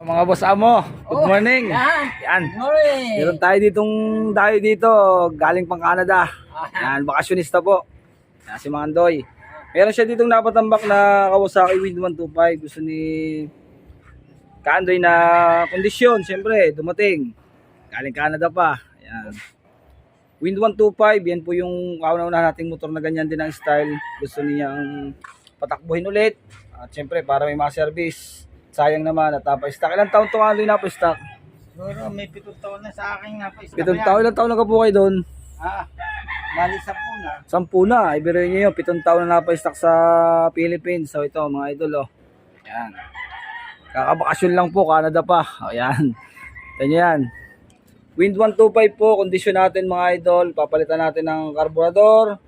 Mga boss amo, good Oh, morning. Yan. Yan. Morning. Meron tayo ditong dayo dito, galing pang Canada. Yan, bakasyonista po. Yan, si Mandoy. Meron siya ditong napatambak na Kawasaki Wind 125. Gusto ni Kandoy na kondisyon, siyempre, dumating. Galing Canada pa. Yan. Wind 125, yan po yung kauna-una nating motor na ganyan din ang style. Gusto niyang patakbuhin ulit. At siyempre, para may mga service. Sayang naman at napa-stock. Ilang taon to Kandoy napa-stock? Siguro may pitong taon na sa akin nga pa. Pitong taon, ilang taon na ka po kayo doon? Ah, bali sa puna. Sampu na, ibiro nyo yun, pitong taon na napa-stock sa Philippines. So ito mga idol, oh. Yan. Kakabakasyon lang po, Canada pa. O yan. Ito yan. Wind 125 po, kondisyon natin mga idol. Papalitan natin ng karburador.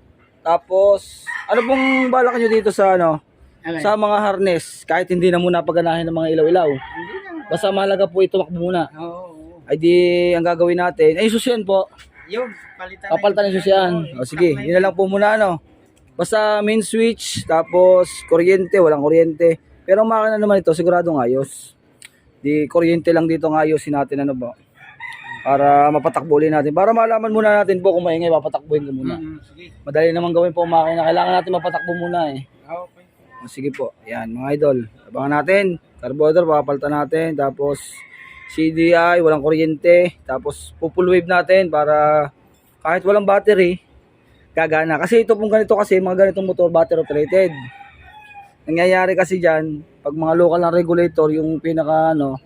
Tapos, ano pong balak nyo dito sa ano? Sa mga harness, kahit hindi na muna paganahin ng mga ilaw-ilaw. Basta mahalaga po ito makbo muna. Oo. oo. Ay di, ang gagawin natin, ay susiyan po. Yun, palitan Papalitan ng susiyan. O sige, yun na lang po muna ano. Basta main switch, tapos kuryente, walang kuryente. Pero makina naman ito, siguradong ayos. Di kuryente lang dito ng ayosin natin ano ba. Para mapatakbo ulit natin. Para malaman muna natin po kung maingay, papatakbuhin ko muna. Mm, sige. Madali naman gawin po ang makina. Kailangan natin mapatakbo muna eh. Ah, Okay. O, sige po, yan mga idol. Abangan natin. Carburetor, papalitan natin. Tapos CDI, walang kuryente. Tapos full wave natin para kahit walang battery, gagana. Kasi ito pong ganito kasi, mga ganitong motor, battery operated. Nangyayari kasi dyan, pag mga local na regulator, yung pinaka ano,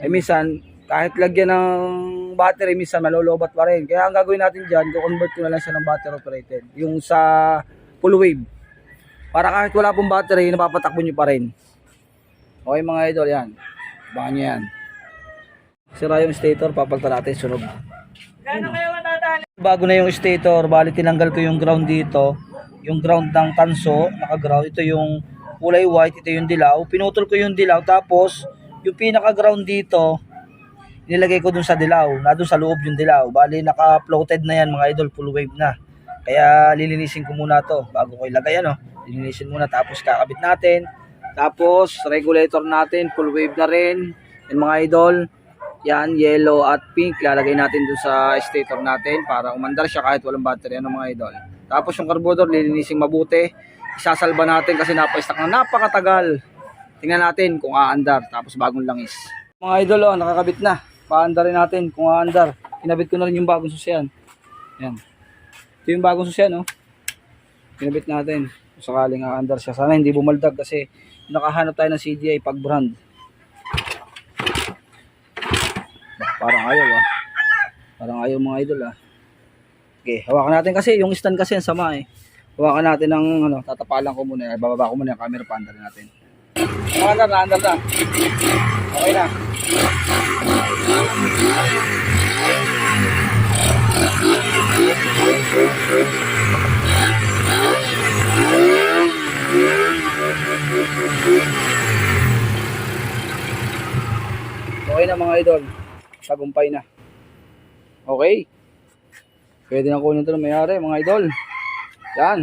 eh minsan, kahit lagyan ng battery, minsan malolobat pa rin. Kaya ang gagawin natin dyan, convert ko na lang siya ng battery operated. Yung sa full wave. Para kahit wala pong battery, napapatakbo nyo pa rin. Okay mga idol, yan. Abangan nyo yan. Sira yung stator, papagta natin sunog. Gano'n kayo matadali? Bago na yung stator, bali tinanggal ko yung ground dito. Yung ground ng tanso, naka-ground. Ito yung kulay white, ito yung dilaw. Pinutol ko yung dilaw, tapos yung pinaka-ground dito, nilagay ko dun sa dilaw. Na dun sa loob yung dilaw. Bali, naka-floated na yan mga idol, full wave na. Kaya lilinisin ko muna to bago ko ilagay ano. Lilinisin muna tapos kakabit natin. Tapos regulator natin full wave na rin. Yan mga idol. Yan yellow at pink lalagay natin dun sa stator natin para umandar siya kahit walang battery ano mga idol. Tapos yung carburetor lilinisin mabuti. Isasalba natin kasi napa-stack na napakatagal. Tingnan natin kung aandar tapos bagong langis. Mga idol oh, nakakabit na. Paandarin natin kung aandar. Kinabit ko na rin yung bagong susiyan. Yan. Ito yung bagong susyan, no? Pinabit natin. Sakaling aandar siya. Sana hindi bumaldag kasi nakahanap tayo ng CDI pag brand. Parang ayaw, ah. Parang ayaw mga idol, ah. Okay, hawakan natin kasi yung stand kasi ang sama, eh. Hawakan natin ng, ano, tatapalan ko muna. eh. Bababa ko muna yung camera pa, andarin natin. Mga andar na, andar na. Okay na. Okay na mga idol. Tagumpay na. Okay. Pwede na kunin ito ng mayari mga idol. Yan.